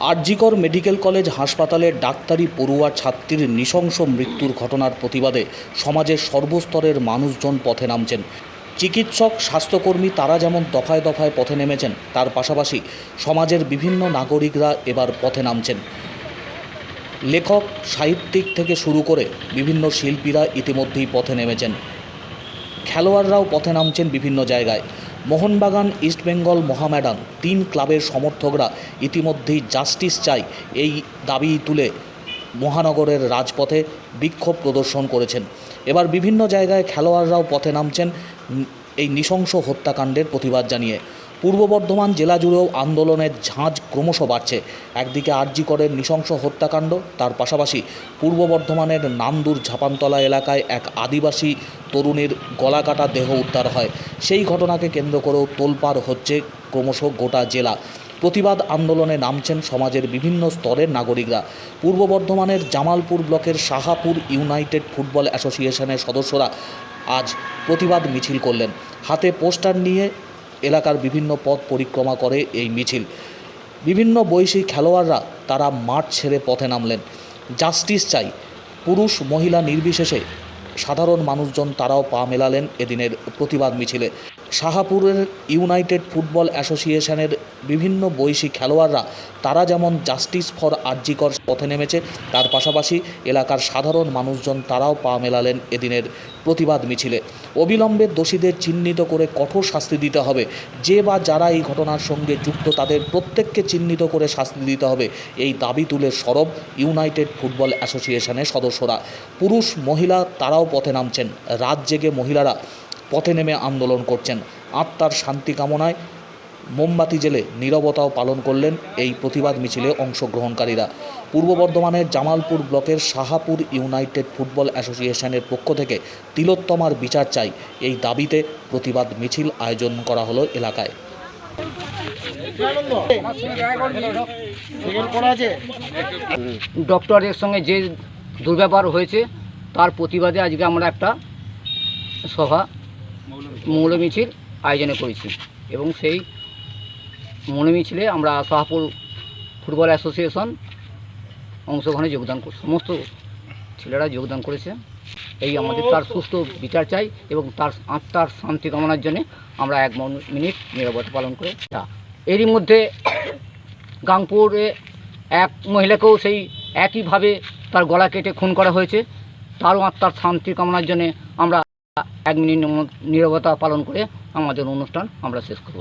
RG Kar medical college হাসপাতালে ডাক্তারি পড়ুয়া ছাত্রীর নৃশংস মৃত্যুর ঘটনার প্রতিবাদে সমাজের সর্বস্তরের মানুষজন পথে নামছেন। চিকিৎসক, স্বাস্থ্যকর্মী তারা যেমন দফায় দফায় পথে নেমেছেন, তার পাশাপাশি সমাজের বিভিন্ন নাগরিকরা এবার পথে নামছেন। লেখক, সাহিত্যিক থেকে শুরু করে বিভিন্ন শিল্পীরা ইতিমধ্যেই পথে নেমেছেন। খেলোয়াড়রাও পথে নামছেন বিভিন্ন জায়গায়। মোহনবাগান ইস্টবেঙ্গল মোহামেডান তিন ক্লাবের সমর্থকরা ইতিমধ্যেই জাস্টিস চাই এই দাবি তুলে মহানগরের রাজপথে বিক্ষোভ প্রদর্শন করেছেন। এবার বিভিন্ন জায়গায় খেলোয়াড়রাও পথে নামছেন। এই নৃশংস হত্যাকাণ্ডের প্রতিবাদ জানিয়ে পূর্ব বর্ধমান জেলা জুড়েও আন্দোলনের ঝাঁজ ক্রমশ বাড়ছে। একদিকে আরজিকরের নৃশংস হত্যাকাণ্ড, তার পাশাপাশি পূর্ব বর্ধমানের নামদুর ঝাপানতলা এলাকায় এক আদিবাসী তরুণীর গলাকাটা দেহ উদ্ধার হয়। সেই ঘটনাকে কেন্দ্র করেও তোলপাড় হচ্ছে ক্রমশ গোটা জেলা। প্রতিবাদ আন্দোলনে নামছেন সমাজের বিভিন্ন স্তরের নাগরিকরা। পূর্ব বর্ধমানের জামালপুর ব্লকের সাহাপুর ইউনাইটেড ফুটবল অ্যাসোসিয়েশনের সদস্যরা আজ প্রতিবাদ মিছিল করলেন। হাতে পোস্টার নিয়ে এলাকার বিভিন্ন পথ পরিক্রমা করে এই মিছিল। বিভিন্ন বয়সী খেলোয়াড়রা তারা মাঠ ছেড়ে পথে নামলেন। জাস্টিস চাই। পুরুষ, মহিলা নির্বিশেষে সাধারণ মানুষজন তারাও পা মেলালেন এদিনের প্রতিবাদ মিছিলে। শাহাপুরের ইউনাইটেড ফুটবল অ্যাসোসিয়েশনের বিভিন্ন বয়সী খেলোয়াড়রা, তারা যেমন জাস্টিস ফর আরজিকর পথে নেমেছে, তার পাশাপাশি এলাকার সাধারণ মানুষজন তারাও পা মেলালেন এদিনের প্রতিবাদ মিছিলে। অবিলম্বে দোষীদের চিহ্নিত করে কঠোর শাস্তি দিতে হবে। যে বা যারা এই ঘটনার সঙ্গে যুক্ত, তাদের প্রত্যেককে চিহ্নিত করে শাস্তি দিতে হবে। এই দাবি তুলে সরব ইউনাইটেড ফুটবল অ্যাসোসিয়েশনের সদস্যরা। পুরুষ, মহিলা, তারাও পথে নামছেন। রাত জেগে মহিলারা পথে নেমে আন্দোলন করছেন। আত্মার শান্তি কামনায় মোমবাতি জেলে নীরবতাও পালন করলেন এই প্রতিবাদ মিছিলে অংশগ্রহণকারীরা। পূর্ব বর্ধমানের জামালপুর ব্লকের সাহাপুর ইউনাইটেড ফুটবল অ্যাসোসিয়েশনের পক্ষ থেকে তিলোত্তমার বিচার চাই। এই দাবিতে প্রতিবাদ মিছিল আয়োজন করা হলো এলাকায়। ডক্টরের সঙ্গে যে দুর্ব্যবহার হয়েছে, তার প্রতিবাদে আজকে আমরা একটা সভা মৌল মিছিল আয়োজন করেছি। এবং সেই মৌল মিছিলে আমরা শাহপুর ফুটবল অ্যাসোসিয়েশন অংশগ্রহণে যোগদান সমস্ত ছেলেরা যোগদান করেছে। এই আমাদের তার সুস্থ বিচার চাই এবং তার আত্মার শান্তি কামনার জন্য আমরা এক মিনিট নিরাপত্তা পালন করে এরই মধ্যে গাংপুরে এক মহিলাকেও সেই একইভাবে তার গলা কেটে খুন করা হয়েছে। তারও আত্মার শান্তি কামনার জন্য আমরা এক মিনিট নিরবতা পালন করে আমাদের অনুষ্ঠান আমরা শেষ করব।